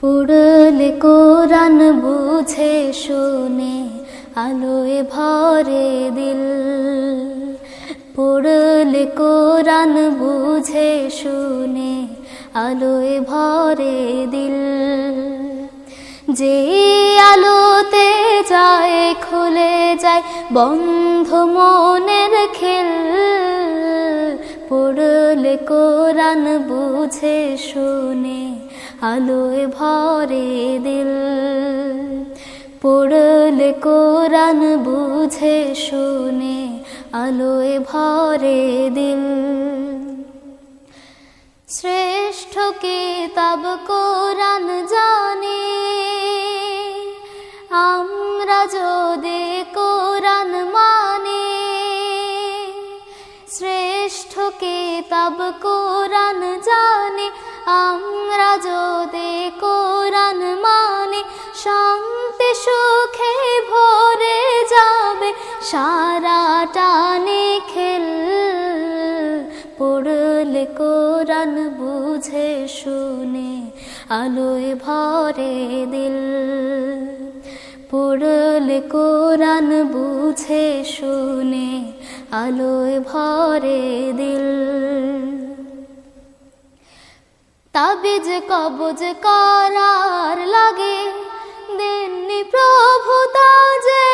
পড়লে কোরআন বুঝে শুনে, আলোয় ভরে দিল। পড়লে কোরআন বুঝে শুনে, আলোয় ভরে দিল। যে আলোতে যায়, খুলে যায়, বন্ধ মনের খেল। পড়লে কোরআন বুঝে শুনে আলোয় ভরে দিল। পড়লে কোরআন, বুঝে শুনে আলোয় ভরে দিল। শ্রেষ্ঠ কিতাব কোরআন জানি, আমরা যদি কোরআন মানি। শ্রেষ্ঠ কিতাব কোরআন জানি আমরা যদি কোরআন মানি শান্তি, সুখে ভরে যাবে সারা টানে খেল পড়লে কোরআন বুঝে, শুনে আলোয় ভরে দিল। পড়লে কোরআন বুঝে, শুনে আলোয় ভরে দিল। তাবিজ কবজ করার লাগে। দেননি প্রভু তাজে।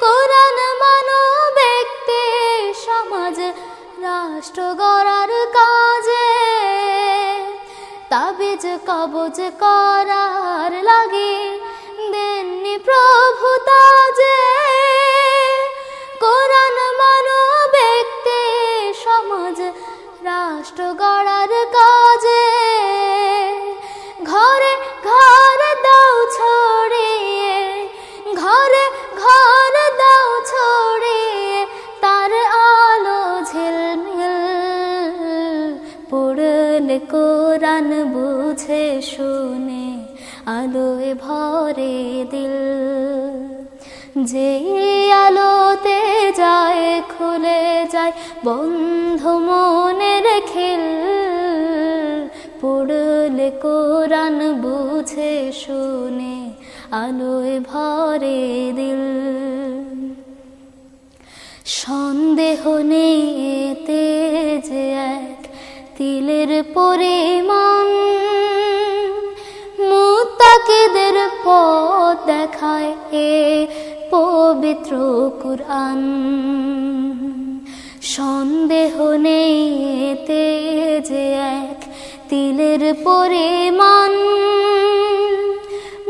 কোরআন মানো ব্যক্তি, সমাজ, রাষ্ট্র গড়ার কাজে। তাবিজ কবজ করার লাগে। গড়ার কাজে। ঘরে ঘর দাও ছড়িয়ে, ঘরে ঘর দাও ছড়িয়ে, তার আলো ঝিলমিল পড়লে। কোরআন বুঝে শুনে আলোয় ভরে দিল। যে আলোতে যায়, খুলে যায়, বন্ধ মনের খেল। পড়লে কোরআন বুঝে শুনে আলোয় ভরে দিল। সন্দেহ নেই এতে যে এক তিলের পরিমাণ, মুতাকিদের পথ দেখায় এ পবিত্র কুরআন। সন্দেহ নেই এতে যে এক তিলের পরিমাণ।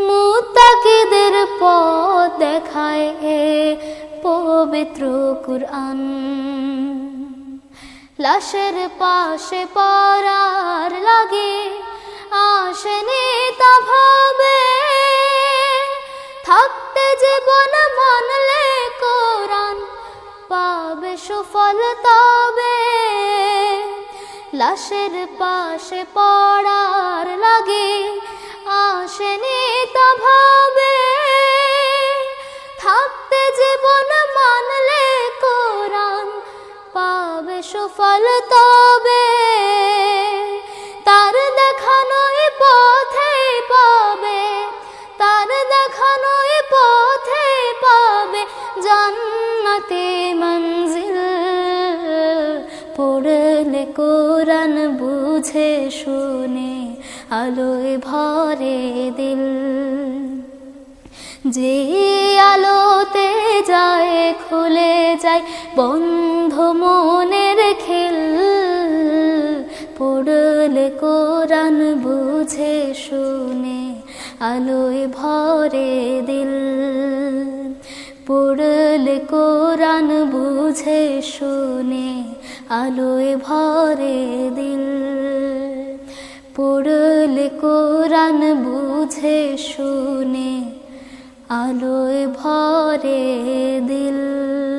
মুতাকিদের পথ দেখায় এ পবিত্র কুরআন। লাশের পাশে পড়ার লাগে আসেনি তা ভাবে। থাকতে জীবন মানলে কোরআন পাবে সুফল তবে। লাশের পাশে পড়ার লাগে আসেনি তা ভাবে। থাকতে জীবন মানলে কোরআন পাবে সুফল তবে। জান্নাতে মঞ্জিল পড়লে কোরআন বুঝে শুনে আলোয় ভরে দিল। যে আলোতে যায়, খুলে যায়, বন্ধ মনের খেল। পড়লে কোরআন বুঝে শুনে আলোয় ভরে দিল। পড়লে কোরআন বুঝে শুনে আলোয় ভরে দিল। পড়লে কোরআন বুঝে শুনে আলোয় ভরে দিল।